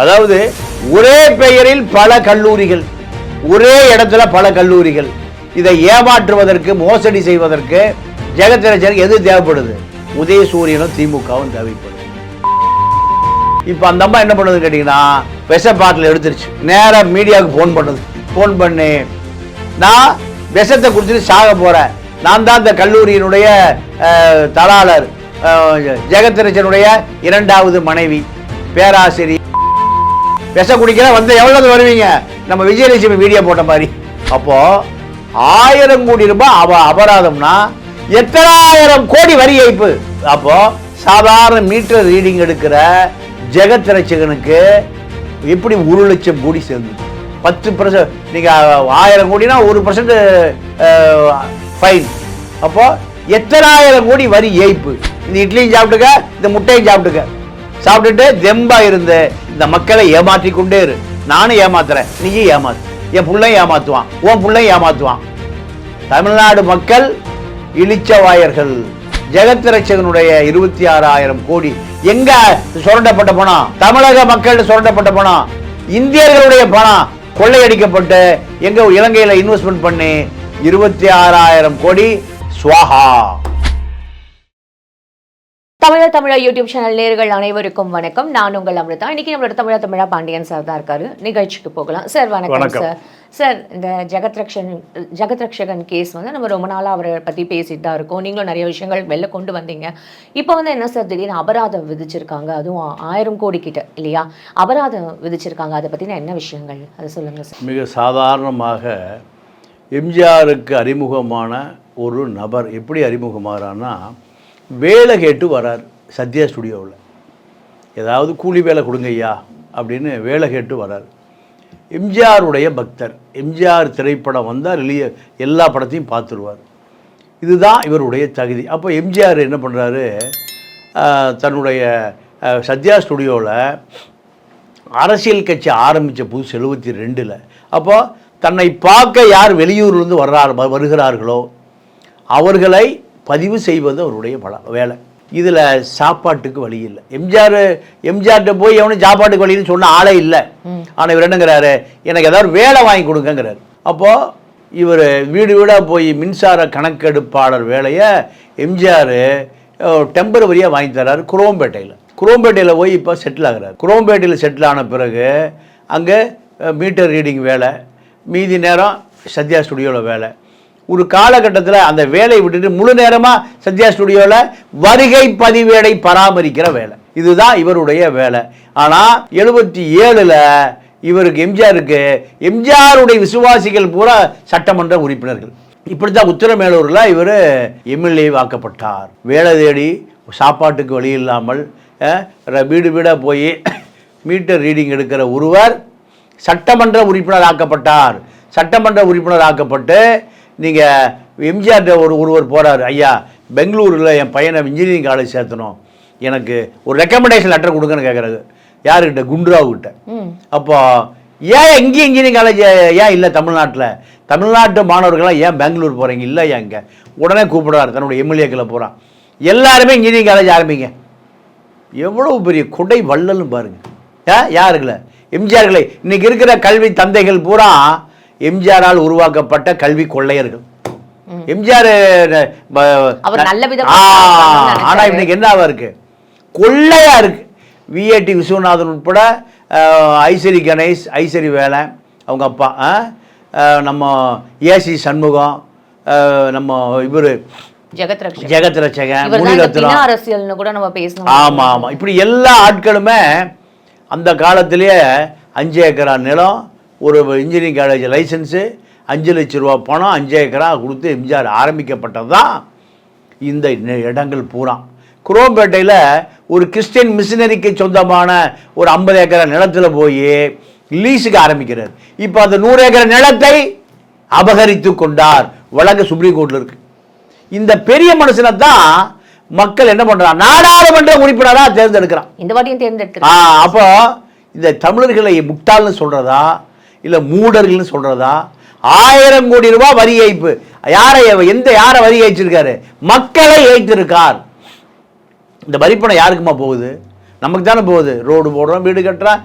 அதாவது ஒரே பெயரில் பல கல்லூரிகள் ஒரே இடத்துல பல கல்லூரிகள். இதை ஏமாற்றுவதற்கு மோசடி செய்வதற்கு ஜெகத்திரச்சருக்கு எது தேவைப்படுது? உதயசூரியனும் திமுகவும் தேவைப்படுது. இப்போ அந்த அம்மா என்ன பண்ணுதுன்னு கேட்டிங்கன்னா விஷ பாட்டில் எடுத்துருச்சு. நேராக மீடியாவுக்கு ஃபோன் பண்ணுது. ஃபோன் பண்ணி. நான் விஷத்தை குடிச்சிட்டு சாக போகிறேன் நான் தான் இந்த கல்லூரியினுடைய தலாளர். அஹ், ஜெகத்திரச்சனுடைய இரண்டாவது மனைவி பேராசிரியர். விஷ குடிக்கிற வந்து எவ்வளோ வருவீங்க? நம்ம விஜயலட்சுமி வீடியோ போட்ட மாதிரி. அப்போது ஆயிரம் கோடி ரூபாய் அவ அபராதம்னா எத்தனாயிரம் கோடி வரி ஏய்ப்பு? அப்போது சாதாரண மீட்டர் ரீடிங் எடுக்கிற ஜெகத் ரட்சகனுக்கு எப்படி ஒரு லட்சம் கோடி சேர்ந்து பத்து பர்சன்ட் நீங்கள் ஆயிரம் கோடினா ஒரு பர்சன்ட் ஃபைன் அப்போது எத்தனாயிரம் கோடி வரி ஏய்ப்பு? இந்த இட்லியும் சாப்பிட்டுக்க இந்த முட்டையும் சாப்பிட்டுக்க. சாப்பிட்டுட்டு தெம்பா இருந்து இந்த மக்களை ஏமாற்றி கொண்டே இரு. நானும் ஏமாத்துறேன் நீயும் ஏமாத்து. என் பிள்ளையும் ஏமாத்துவான் உன் பிள்ளையும் ஏமாத்துவான். தமிழ்நாடு மக்கள் இழிச்சவாயர்கள். ஜெகத்ரட்சகனுடைய இருபத்தி ஆறாயிரம் கோடி. எங்க சுரண்டப்பட்ட பணம்? தமிழக மக்கள் சுரண்டப்பட்ட பணம். இந்தியர்களுடைய பணம் கொள்ளையடிக்கப்பட்டு எங்க இலங்கையில இன்வெஸ்ட்மெண்ட் பண்ணி இருபத்தி ஆறாயிரம் கோடி. சுவாகா தமிழர் தமிழர் யூடியூப் சேனல் நேர்கள் அனைவருக்கும் வணக்கம். நான் உங்கள் அமிர்தா. இன்னைக்கு நம்மளோட தமிழர் தமிழா பாண்டியன் சார் தான் இருக்காரு. நிகழ்ச்சிக்கு போகலாம். சார் வணக்கம். சார் சார் இந்த ஜெகத் ரக்ஷன் ஜெகத் ரக்ஷகன் கேஸ் வந்து நம்ம ரொம்ப நாளா அவரை பத்தி பேசிட்டு தான் இருக்கோம். நீங்களும் நிறைய விஷயங்கள் வெளில கொண்டு வந்தீங்க. இப்போ வந்து என்ன சார் திடீர்னு அபராதம் விதிச்சிருக்காங்க? அதுவும் ஆயிரம் கோடி கிட்ட இல்லையா? அபராதம் விதிச்சிருக்காங்க. அதை பத்தின என்ன விஷயங்கள்? அதை சொல்லுங்க சார் மிக சாதாரணமாக எம்ஜிஆருக்கு அறிமுகமான ஒரு நபர் எப்படி அறிமுகமாகறான்னா வேலை கேட்டு வரார் சத்யா ஸ்டுடியோவில். ஏதாவது கூலி வேலை கொடுங்க ஐயா அப்படின்னு வேலை கேட்டு வரார். எம்ஜிஆருடைய பக்தர் எம்ஜிஆர் திரைப்படம் வந்தால் வெளிய எல்லா படத்தையும் பார்த்துருவார். இதுதான் இவருடைய தகுதி. அப்போ எம்ஜிஆர் என்ன பண்ணுறாரு? தன்னுடைய சத்யா ஸ்டுடியோவில் அரசியல் கட்சி ஆரம்பித்த புதுசு எழுபத்தி ரெண்டில். அப்போது தன்னை பார்க்க யார் வெளியூர்லேருந்து வர்றார் வருகிறார்களோ அவர்களை பதிவு செய்வது அவருடைய பல வேலை. இதில் சாப்பாட்டுக்கு வழி இல்லை. எம்ஜிஆர் எம்ஜிஆர்கிட்ட போய் எவனும் சாப்பாட்டுக்கு வழின்னு சொன்ன ஆளே இல்லை. ஆனால் இவர் என்னங்கிறாரு? எனக்கு ஏதாவது வேலை வாங்கி கொடுங்கங்கிறாரு. அப்போது இவர் வீடு வீடாக போய் மின்சார கணக்கெடுப்பாளர் வேலையை எம்ஜிஆர் டெம்பரவரியாக வாங்கி தர்றாரு குரோம்பேட்டையில். குரோம்பேட்டையில் போய் இப்போ செட்டில் ஆகுறாரு. குரோம்பேட்டையில் செட்டில் ஆன பிறகு அங்கே மீட்டர் ரீடிங் வேலை மீதி நேரம் சத்யா ஸ்டுடியோவில் வேலை. ஒரு காலகட்டத்தில் அந்த வேலையை விட்டுட்டு முழு நேரமாக சத்யா ஸ்டுடியோவில் வருகை பதிவேடை பராமரிக்கிற வேலை. இதுதான் இவருடைய வேலை. ஆனால் எழுபத்தி ஏழில் இவருக்கு எம்ஜிஆருக்கு எம்ஜிஆருடைய விசுவாசிகள் பூரா சட்டமன்ற உறுப்பினர்கள். இப்படி தான் உத்தரமேலூரில் இவர் எம்எல்ஏ வாக்கப்பட்டார் வேலை தேடி சாப்பாட்டுக்கு வழி இல்லாமல் வீடு வீடாக போய் மீட்டர் ரீடிங் எடுக்கிற ஒருவர் சட்டமன்ற உறுப்பினர் ஆக்கப்பட்டார். சட்டமன்ற உறுப்பினர் ஆக்கப்பட்டு நீங்கள் எம்ஜிஆர் ஒரு ஒருவர் போகிறார் ஐயா பெங்களூரில் என் பையனை இன்ஜினியரிங் காலேஜ் சேர்த்தணும். எனக்கு ஒரு ரெக்கமெண்டேஷன் லெட்டர் கொடுங்கன்னு கேட்குறது யாருக்கிட்ட? குண்டுராவுக்கிட்ட. அப்போ ஏன் எங்கேயும் இன்ஜினியரிங் காலேஜ் ஏன் இல்லை தமிழ்நாட்டில்? தமிழ்நாட்டு மாணவர்கள்லாம் ஏன் பெங்களூர் போகிறீங்க இல்லை ஏன் இங்கே? உடனே கூப்பிடுறாரு தன்னுடைய எம்எல்ஏக்களை போகிறான் எல்லாருமே இன்ஜினியரிங் காலேஜ் ஆரம்பிங்க. எவ்வளவு பெரிய கொடை வள்ளல்னு பாருங்க. ஏ யாருங்கள? எம்ஜிஆர்களை. இன்னைக்கு இருக்கிற கல்வி தந்தைகள் பூரா எம்ஜிஆரால் உருவாக்கப்பட்ட கல்வி கொள்ளையர்கள். எம்ஜிஆர் ஆனா. இன்னைக்கு என்னவா இருக்கு கொள்ளையா இருக்கு. விஏடி விஸ்வநாதன் உட்பட ஐசரி கணேஷ் ஐசரி வேலை அவங்க அப்பா நம்ம ஏசி சண்முகம் நம்ம இவர் ஜெகத் ஜெகத் ரட்சகன் முனிரத்னம் அரசியல்னு கூட நம்ம பேசணும். ஆமாம் ஆமாம் இப்படி எல்லா ஆட்களுமே அந்த காலத்திலேயே அஞ்சு ஏக்கரா நிலம் ஒரு இன்ஜினியரிங் காலேஜ் லைசன்ஸு அஞ்சு லட்ச ரூபா பணம் அஞ்சு ஏக்கரா கொடுத்து எம்ஜிஆர் ஆரம்பிக்கப்பட்டது தான் இந்த இடங்கள் பூரா. குரோம்பேட்டையில் ஒரு கிறிஸ்டியன் மிஷினரிக்கு சொந்தமான ஒரு ஐம்பது ஏக்கரா நிலத்தில் போய் லீஸுக்கு ஆரம்பிக்கிறார். இப்போ அந்த நூறு ஏக்கர் நிலத்தை அபகரித்து கொண்டார் வழக்கு சுப்ரீம் கோர்ட்டில் இருக்கு. இந்த பெரிய மனுஷனை தான் மக்கள் என்ன பண்றான் நாடாளுமன்ற உறுப்பினராக தேர்ந்தெடுக்கிறான். இந்த வாட்டியும் தேர்ந்தெடுத்து ஆ, அப்போ இந்த தமிழர்களை முட்டாள்னு சொல்றதா இல்லை மூடர்கள்னு சொல்கிறதா ஆயிரம் கோடி ரூபாய் வரி ஏய்ப்பு. யாரை எந்த யாரை வரி ஏய்ச்சிருக்காரு? மக்களை ஏய்த்திருக்கார். இந்த வரிப்பணம் யாருக்குமா போகுது? நமக்கு தானே போகுது. ரோடு போடுறோம் வீடு கட்டுறான்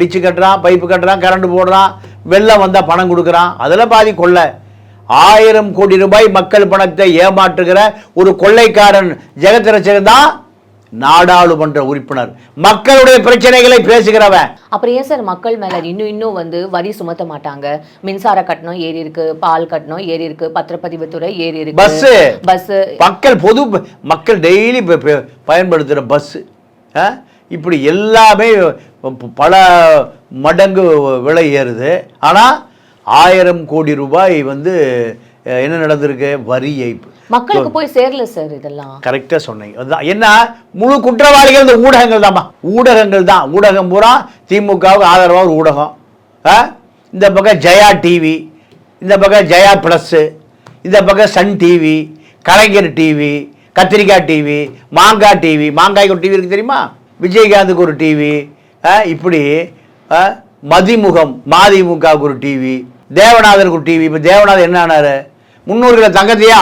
டிச்சு கட்டுறான் பைப்பு கட்டுறான் கரண்ட் போடுறான் வெள்ளம் வந்தால் பணம் கொடுக்குறான். அதில் பாதி கொள்ளை. ஆயிரம் கோடி ரூபாய் மக்கள் பணத்தை ஏமாற்றுகிற ஒரு கொள்ளைக்காரன் ஜெகத்ரட்சகன் தான் நாடாளுமன்ற உறுப்பினர். மக்களுடைய பிரச்சனைகளை பேசுகிறவன். அப்புறம் ஏன் சார் மக்கள் மேல இன்னும் இன்னும் வந்து வரி சுமத்த மாட்டாங்க? மின்சார கட்டணம் ஏறி இருக்கு பால் கட்டணம் ஏறி இருக்கு பத்திரப்பதிவுத்துறை ஏறி இருக்கு. Bus bus. மக்கள் பொது மக்கள் டெய்லி பயன்படுத்துகிற பஸ்ஸு இப்படி எல்லாமே பல மடங்கு விலை ஏறுது. ஆனால் ஆயிரம் கோடி ரூபாய் வந்து என்ன நடந்திருக்கு? வரி ஏய்ப்பு. மக்களுக்கு போய் சேரல சார் இதெல்லாம். கரெக்டாக சொன்னீங்க. அதுதான். என்ன முழு குற்றவாளிகள் இந்த ஊடகங்கள் தான்மா ஊடகங்கள் தான் ஊடகம் பூரா திமுகவுக்கு ஆதரவாக ஒரு ஊடகம்? இந்த பக்கம் ஜெயா டிவி இந்த பக்கம் ஜெயா ப்ளஸ்ஸு இந்த பக்கம் சன் டிவி கலைஞர் டிவி கத்திரிக்காய் டிவி மாங்காய் டிவி மாங்காய்க்கு ஒரு டிவி இருக்கு தெரியுமா? விஜயகாந்துக்கு ஒரு டிவி இப்படி மதிமுகம் மதிமுகவுக்கு ஒரு டிவி தேவநாதருக்கு ஒரு டிவி. இப்போ தேவநாதர் என்ன ஆனாரு? முன்னூறு கிலோ தங்கத்தையே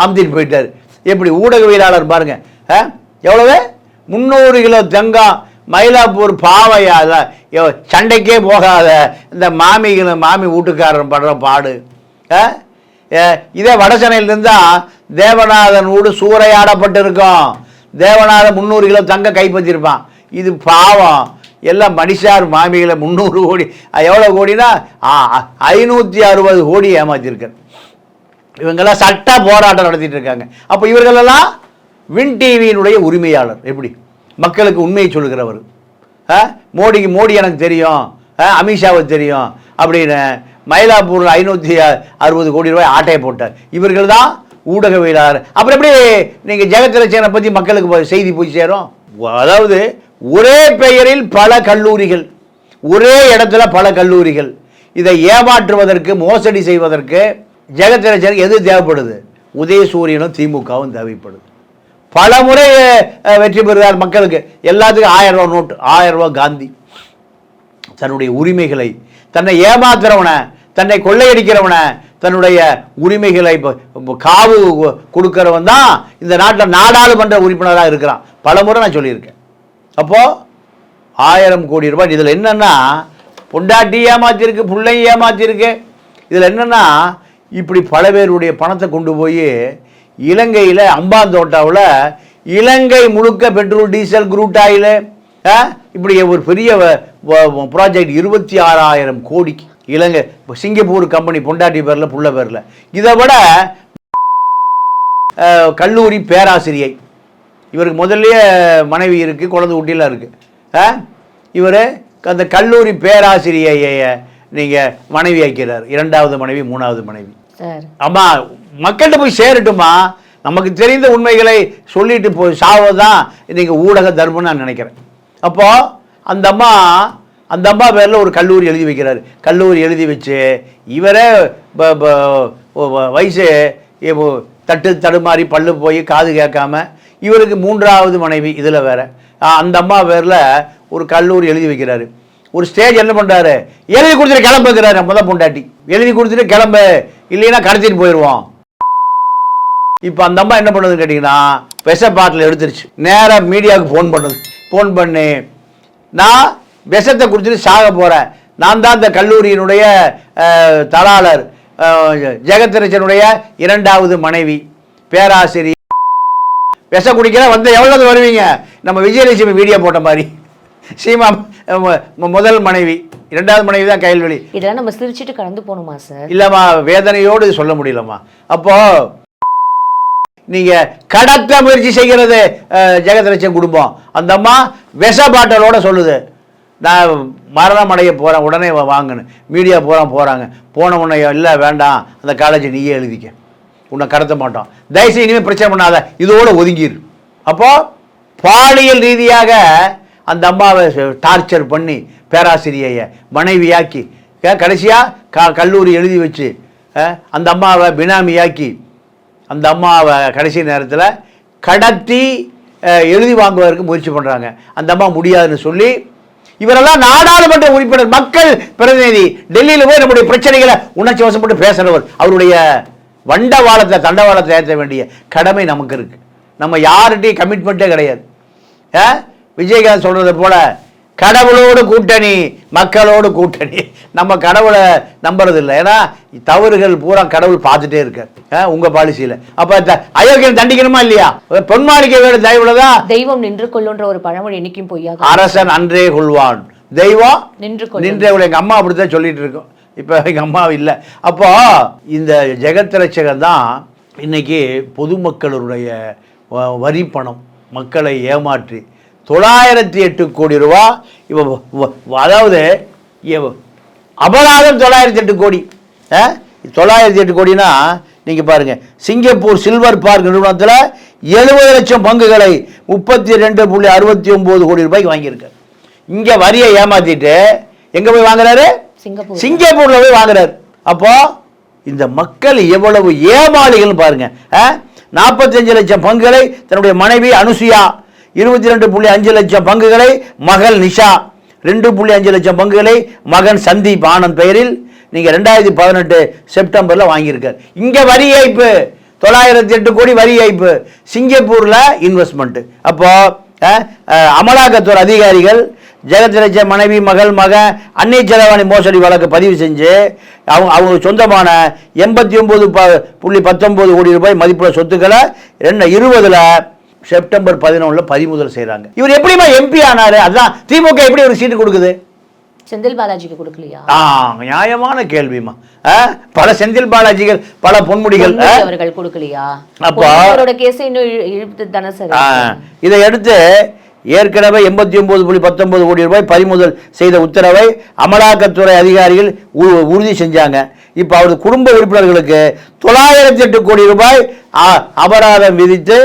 அமுத்திட்டு போயிட்டார். எப்படி ஊடகவியலாளர் பாருங்க ஆ? எவ்வளவு? முந்நூறு கிலோ தங்கம் மயிலாப்பூர் பாவையாத சண்டைக்கே போகாத இந்த மாமிகளை மாமி வீட்டுக்காரன் படுற பாடு ஆ? ஏ, இதே வடசென்னையிலிருந்து தான் தேவநாதன் வீடு சூறையாடப்பட்டிருக்கோம். தேவநாதன் முந்நூறு கிலோ தங்க கைப்பற்றிருப்பான். இது பாவம். எல்லாம் மனுஷார் மாமிகளை முந்நூறு கோடி எவ்வளோ கோடினா ஐநூற்றி அறுபது கோடி ஏமாற்றிருக்கேன் இவங்கெல்லாம் சட்ட போராட்டம் நடத்திட்டு இருக்காங்க. அப்போ இவர்களெல்லாம் வின் டிவியினுடைய உரிமையாளர். எப்படி? மக்களுக்கு உண்மையை சொல்லுகிறவர். ஆ? மோடிக்கு மோடி எனக்கு தெரியும். ஆ, அமித்ஷாவுக்கு தெரியும். அப்படின்னு மயிலாப்பூரில் ஐநூற்றி அறுபது கோடி ரூபாய் ஆட்டையை போட்டார். இவர்கள் தான் ஊடகவியலாளர். அப்புறம் எப்படி நீங்கள் ஜெகத்ரட்சகனை பற்றி மக்களுக்கு செய்தி போய் சேரும்? அதாவது ஒரே பெயரில் பல கல்லூரிகள். ஒரே இடத்துல பல கல்லூரிகள். இதை ஏமாற்றுவதற்கு மோசடி செய்வதற்கு ஜெகத்ரட்சனுக்கு எது தேவைப்படுது? உதயசூரியனும் திமுகவும் தேவைப்படுது. பல முறை வெற்றி பெறுகிறார் மக்களுக்கு. எல்லாத்துக்கும் ஆயிரம் ரூபா நோட்டு ஆயிரம் ரூபா காந்தி. தன்னுடைய உரிமைகளை தன்னை ஏமாத்துறவனை தன்னை கொள்ளையடிக்கிறவனை தன்னுடைய உரிமைகளை இப்போ காவு கொ- கொடுக்கிறவன் தான் இந்த நாட்டில் நாடாளுமன்ற உறுப்பினராக இருக்கிறான். பல முறை நான் சொல்லியிருக்கேன். அப்போது ஆயிரம் கோடி ரூபாய் இதில் என்னென்னா பொண்டாட்டி ஏமாற்றிருக்கு பிள்ளை ஏமாத்திருக்கு. இதில் என்னென்னா இப்படி பல பேருடைய பணத்தை கொண்டு போய் இலங்கையில் அம்பாந்தோட்டாவில் இலங்கை முழுக்க பெட்ரோல் டீசல் குரூட் ஆயில் இப்படி ஒரு பெரிய ப்ராஜெக்ட் இருபத்தி ஆறாயிரம் கோடிக்கு. இலங்கை இப்போ சிங்கப்பூர் கம்பெனி பொண்டாட்டி பேரில் புள்ள பேரில். இதை விட கல்லூரி பேராசிரியை. இவருக்கு முதல்லயே மனைவி இருக்குது குழந்தை ஊட்டிலாம் இருக்குது இவர் அந்த கல்லூரி பேராசிரியையை நீங்கள் மனைவி ஆக்கிறார் இரண்டாவது மனைவி மூணாவது மனைவி. அம்மா மக்கள்கிட்ட போய் சேரட்டுமா நமக்கு தெரிந்த உண்மைகளை சொல்லிட்டு போய் சாவதான் இன்னைக்கு ஊடக தர்மம்னு நான் நினைக்கிறேன். அப்போது அந்த அம்மா அந்த அம்மா பேரில் ஒரு கல்லூரி எழுதி வைக்கிறாரு. கல்லூரி எழுதி வச்சு இவரே வ- வயசு தட்டு தடுமாறி பல்லு போய் காது கேட்காம இவருக்கு மூன்றாவது மனைவி இதில் வேற. அந்த அம்மா பேரில் ஒரு கல்லூரி எழுதி வைக்கிறாரு. ஒரு ஸ்டேஜ் என்ன பண்ணுறாரு எழுதி கொடுத்துட்டு கிளம்புங்கிறாரு முத பொண்டாட்டி. எழுதி கொடுத்துட்டு கிளம்பு. இல்லைன்னா கடத்திட்டு போயிடுவோம். இப்போ அந்த அம்மா என்ன பண்ணுதுன்னு கேட்டிங்கன்னா விஷ பாட்டில் எடுத்துருச்சு. நேராக மீடியாவுக்கு ஃபோன் பண்ணுது. ஃபோன் பண்ணி. நான் விஷத்தை குடிச்சிட்டு சாக போகிறேன் நான் தான் இந்த கல்லூரியினுடைய தலாளர். ஜெகத்திரச்சனுடைய இரண்டாவது மனைவி. பேராசிரியர். விஷ குடிக்கிற வந்து எவ்வளவு வருவீங்க? நம்ம விஜயலட்சுமி வீடியோ போட்ட மாதிரி. சீமா முதல் மனைவி இரண்டாவது மனைவி தான் கையல்வெளி. இதெல்லாம் நம்ம சிரிச்சிட்டு கடந்து போகணுமா சார்? இல்லைம்மா வேதனையோடு சொல்ல முடியலம்மா. அப்போ நீங்க கடத்த முயற்சி செய்கிறது அஹ், ஜெகத்ரட்சன் குடும்பம். அந்த அம்மா விஷ பாட்டலோட சொல்லுது. நான் மரணம் அடைய போகிறேன் உடனே வாங்கன்னு. மீடியா பூரா போகிறாங்க போன உடனே இல்லை வேண்டாம். அந்த காலேஜை நீயே எழுதிக்க. உன்னை கடத்த மாட்டோம். தயவுசெய்து இனிமேல் பிரச்சனை பண்ணாத. இதோட ஒதுங்கிரு. அப்போ பாலியல் ரீதியாக அந்த அம்மாவை டார்ச்சர் பண்ணி பேராசிரியையை மனைவியாக்கி கடைசியாக க கல்லூரி எழுதி வச்சு அந்த அம்மாவை பினாமியாக்கி அந்த அம்மாவை கடைசி நேரத்தில் கடத்தி எழுதி வாங்குவதற்கு முயற்சி பண்ணுறாங்க அந்த அம்மா முடியாதுன்னு சொல்லி இவரெல்லாம் நாடாளுமன்ற உறுப்பினர் மக்கள் பிரதிநிதி டெல்லியில் போய் நம்முடைய பிரச்சனைகளை உணர்ச்சி வசப்பட்டு பேசுகிறவர் அவருடைய வண்டவாளத்தை தண்டவாளத்தை ஏற்ற வேண்டிய கடமை நமக்கு இருக்குது நம்ம யார்கிட்டையும் கமிட்மெண்ட்டே கிடையாது. ஆ? விஜயகாந்த் சொல்றது போல கடவுளோடு கூட்டணி மக்களோடு கூட்டணி. நம்ம கடவுளை நம்புறது இல்லை ஏன்னா தவறுகள் பூரா கடவுள் பார்த்துட்டே இருக்கார். அஹ், உங்க பாலிசியில அப்ப அயோக்கியன் தண்டிக்கணுமா இல்லையா? பொன்மாணிக்க வேறு தயவுல தான் தெய்வம் நின்று கொள்ளுன்ற ஒரு பழமொழி என்னைக்கும் பொய்யாது அரசன் அன்றே கொள்வான். தெய்வம் நின்று நின்றே கொள் எங்க அம்மா அப்படித்தான் சொல்லிட்டு இருக்கோம். இப்போ எங்க அம்மா இல்லை. அப்போ இந்த ஜெகத் ரட்சகன் தான் இன்னைக்கு பொதுமக்களுடைய வரி பணம் மக்களை ஏமாற்றி தொள்ளாயிரத்தி எட்டு கோடி ரூபா வ- அதாவது அபராதம் தொள்ளாயிரத்தி எட்டு கோடி? தொள்ளாயிரத்தி எட்டு கோடினா நீங்க பாருங்க சிங்கப்பூர் சில்வர் பார்க் நிறுவனத்தில் எழுபது லட்சம் பங்குகளை முப்பத்தி ரெண்டு புள்ளி அறுபத்தி ஒன்பது கோடி ரூபாய்க்கு வாங்கியிருக்காரு. இங்க வரியை ஏமாத்திட்டு எங்க போய் வாங்குறாரு? சிங்கப்பூர் சிங்கப்பூர்ல போய் வாங்குறாரு. அப்போ இந்த மக்கள் எவ்வளவு ஏமாளிகள் பாருங்க நாற்பத்தஞ்சு லட்சம் பங்குகளை தன்னுடைய மனைவி அனுசுயா இருபத்தி ரெண்டு புள்ளி அஞ்சு லட்சம் பங்குகளை மகள் நிஷா. ரெண்டு புள்ளி அஞ்சு லட்சம் பங்குகளை மகன் சந்தீப் ஆனந்த் பெயரில் நீங்க ரெண்டாயிரத்தி பதினெட்டு செப்டம்பர்ல வாங்கியிருக்காரு. இங்க வரி ஏய்ப்பு. தொள்ளாயிரத்தி எட்டு கோடி வரி ஏய்ப்பு. சிங்கப்பூர்ல இன்வெஸ்ட்மெண்ட். அப்போ அமலாக்கத்துறை அதிகாரிகள் ஜெகத்ரட்ச மனைவி மகள் மக அன்னை செலவாணி மோசடி வழக்கு பதிவு செஞ்சு அவங்க அவங்களுக்கு சொந்தமான எண்பத்தி ஒன்பது ப புள்ளி பத்தொம்பது கோடி ரூபாய் மதிப்புள்ள சொத்துக்களை ரெண்டு இருபதில் செப்டம்பர் பதினொன்றில் பறிமுதல் செய்கிறாங்க இவர் எப்படிமா எம்பி ஆனாரு? அதான் திமுக எப்படி ஒரு சீட்டு கொடுக்குது? செந்தில் பாலாஜிக்கு கொடுக்கலையா? ஆ நியாயமான கேள்விமா பல செந்தில் பாலாஜிகள் பல பொன்முடிகள் அவர்கள் கொடுக்கலையா? அப்போ- அவரோட கேஸ் இன்னும் இழு- இழுத்து தானே சார் இதை அடுத்து ஏற்கனவே எண்பத்தி ஒன்பது புள்ளி பத்தொன்பது கோடி ரூபாய் பறிமுதல் செய்த உத்தரவை அமலாக்கத்துறை அதிகாரிகள் உறுதி செஞ்சாங்க. இப்போ அவரது குடும்ப உறுப்பினர்களுக்கு தொள்ளாயிரத்தி எட்டு கோடி ரூபாய் அபராதம் விதித்து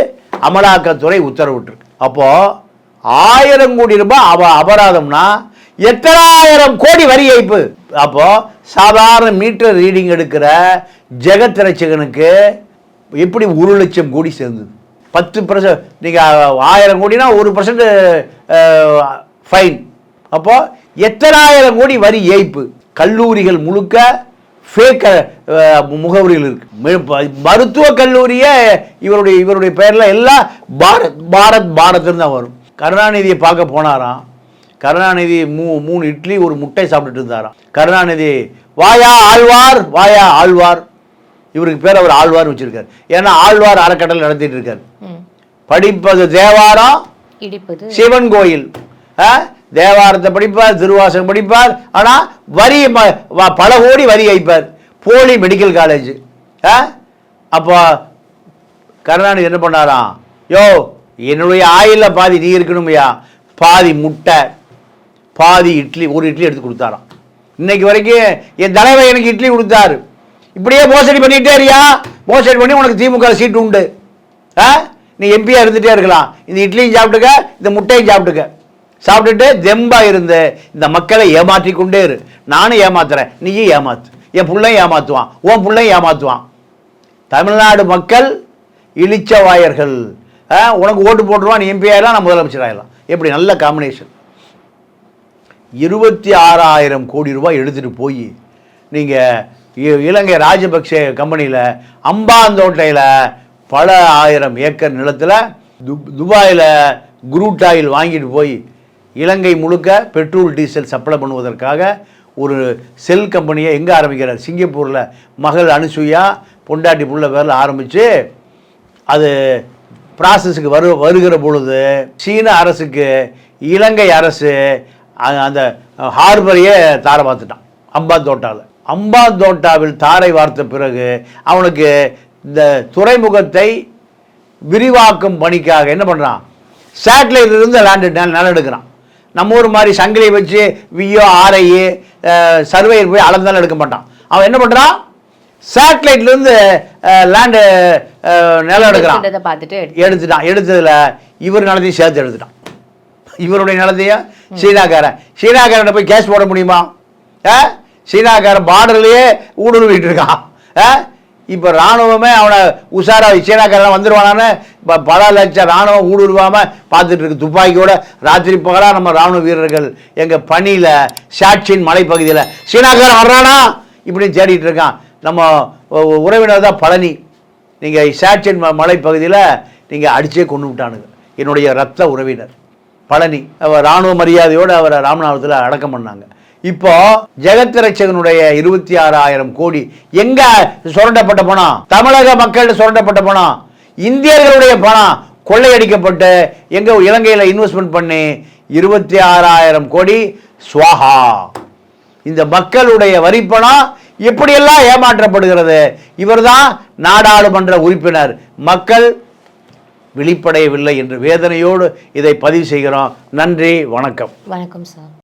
அமலாக்கத்துறை உத்தரவிட்டிருக்கு. அப்போ ஆயிரம் கோடி ரூபாய் அப அபராதம்னா எத்தனாயிரம் கோடி வரி ஏய்ப்பு. அப்போ சாதாரண மீட்டர் ரீடிங் எடுக்கிற ஜெகத் ரட்சகனுக்கு எப்படி ஒரு லட்சம் கோடி சேர்ந்தது? பத்து பர்சன்ட் நீங்கள் ஆயிரம் கோடினா ஒரு பர்சன்ட் ஃபைன் அப்போ எத்தனாயிரம் கோடி வரி ஏய்ப்பு. கல்லூரிகள் முழுக்க ஃபேக் முகவரிகள் இருக்கு. மு- ப- மருத்துவக் கல்லூரியே இவருடைய இவருடைய பெயரில் எல்லாம் பாரத் பாரத் பாரத்னு தான் வரும். கருணாநிதியை பார்க்க போனாராம். கருணாநிதி மூ மூணு இட்லி ஒரு முட்டை சாப்பிட்டுட்டு இருந்தாராம். கருணாநிதி வாயா ஆழ்வார் வாயா ஆழ்வார். இவருக்கு பேர் அவர் ஆழ்வார் வச்சிருக்காரு. ஏன்னா ஆழ்வார் அறக்கட்டளை நடத்திட்டு இருக்காரு. படிப்பது தேவாரம் சிவன் கோயில். ஆ? தேவாரத்தை படிப்பார் திருவாசகம் படிப்பார் ஆனால் வரி வ- பல கோடி வரி வைப்பார். போலி மெடிக்கல் காலேஜ் அப்போ கருணாநிதி என்ன பண்ணாராம்? யோ என்னுடைய ஆயில்ல பாதி நீ இருக்கணுமையா. பாதி முட்டை பாதி இட்லி ஒரு இட்லி எடுத்து கொடுத்தாராம். இன்னைக்கு வரைக்கும் என் தலைவர் எனக்கு இட்லி கொடுத்தாரு. இப்படியே மோசடி பண்ணிட்டே இருக்கியா? மோசடி பண்ணி உனக்கு திமுக சீட்டு உண்டு. ஆ? நீ எம்பியா இருந்துட்டே இருக்கலாம். இந்த இட்லியும் சாப்பிட்டுக்க இந்த முட்டையும் சாப்பிட்டுக்க. சாப்பிட்டுட்டு தெம்பா இருந்து இந்த மக்களை ஏமாற்றி கொண்டே இரு. நானும் ஏமாத்துறேன். நீயும் ஏமாத்து. என் பிள்ளையும் ஏமாத்துவான். உன் பிள்ளையும் ஏமாத்துவான். தமிழ்நாடு மக்கள் இளிச்சவாயர்கள் உனக்கு ஓட்டு போட்டுருவான் நீ எம்பி ஆயிடலாம் நான் முதலமைச்சர் ஆயிடலாம். எப்படி? நல்ல காம்பினேஷன் இருபத்தி ஆறாயிரம் கோடி ரூபாய் எடுத்துட்டு போய் நீங்கள் இலங்கை ராஜபக்சே கம்பெனியில் அம்பாந்தோட்டையில் பல ஆயிரம் ஏக்கர் நிலத்தில் து துபாயில் குரூட் ஆயில் வாங்கிட்டு போய் இலங்கை முழுக்க பெட்ரோல் டீசல் சப்ளை பண்ணுவதற்காக ஒரு செல் கம்பெனியை எங்கே ஆரம்பிக்கிறார்? சிங்கப்பூரில் மகள் அனுசுயா பொண்டாட்டி புள்ள பேரில் ஆரம்பித்து அது ப்ராசஸுக்கு வரு வருகிற பொழுது சீன அரசுக்கு இலங்கை அரசு அந்த ஹார்பரையே தாரை பார்த்துட்டான். அம்பாந்தோட்டாவில் அம்பாந்தோட்டாவில் தாரை வார்த்த பிறகு அவனுக்கு இந்த துறைமுகத்தை விரிவாக்கும் பணிக்காக என்ன பண்ணுறான் சேட்டலைட்லேருந்து லேண்டு நிலம் எடுக்கிறான் நம்ம ஊர் மாதிரி சங்கிலியை வச்சு வியோ ஆர்ஐ சர்வேயர் போய் அளந்தாலும் எடுக்க மாட்டான். அவன் என்ன பண்ணுறான் சேட்டலைட்லேருந்து லேண்டு நிலம் எடுக்கிறான். பார்த்துட்டு எடுத்து- எடுத்துட்டான். எடுத்ததுல இவர் நிலத்தையும் சேர்த்து எடுத்துட்டான். இவருடைய நிலத்தையும் சீனாக்காரன். சீனாக்காரன் போய் கேஸ் போட முடியுமா? ஆ? சீனாக்காரன் பார்டர்லயே ஊடுருவிட்டு இருக்கான். ஆ? இப்ப ராணுவமே அவனை உஷாரா சீனாக்காரன் வந்துருவானான்னு ப- பல லட்சம் ராணுவம் ஊடுருவாமல் பார்த்துட்டு இருக்கு துப்பாக்கியோட ராத்திரி பகலாக நம்ம ராணுவ வீரர்கள் எங்கள் பணியில் ஷாட்சின் மலைப்பகுதியில். சீனாக்கார வர்றானா இப்படின்னு தேடிட்டு இருக்கான். நம்ம உறவினர் தான் பழனி. நீங்கள் ஷாட்சின் ம மலைப்பகுதியில் நீங்கள் அடிச்சே கொண்டு விட்டானுங்க. என்னுடைய ரத்த உறவினர். பழனி. அவர் ராணுவ மரியாதையோடு அவரை ராமநாதத்தில் அடக்கம் பண்ணாங்க. இப்போ ஜெகத்திரட்சகனுடைய இருபத்தி ஆறாயிரம் கோடி எங்க சுரண்டப்பட்ட பணம் தமிழக மக்கள் சுரண்டப்பட்ட பணம் இந்தியர்களுடைய பணம் கொள்ளையடிக்கப்பட்டு எங்க இலங்கையில் இன்வெஸ்ட்மெண்ட் பண்ணி இருபத்தி ஆறாயிரம் கோடி சுவாகா இந்த மக்களுடைய வரிப்பணம் எப்படியெல்லாம் ஏமாற்றப்படுகிறது? இவர்தான் நாடாளுமன்ற உறுப்பினர். மக்கள் விழிப்படையவில்லை என்று வேதனையோடு இதை பதிவு செய்கிறோம். நன்றி வணக்கம். வணக்கம் சார்.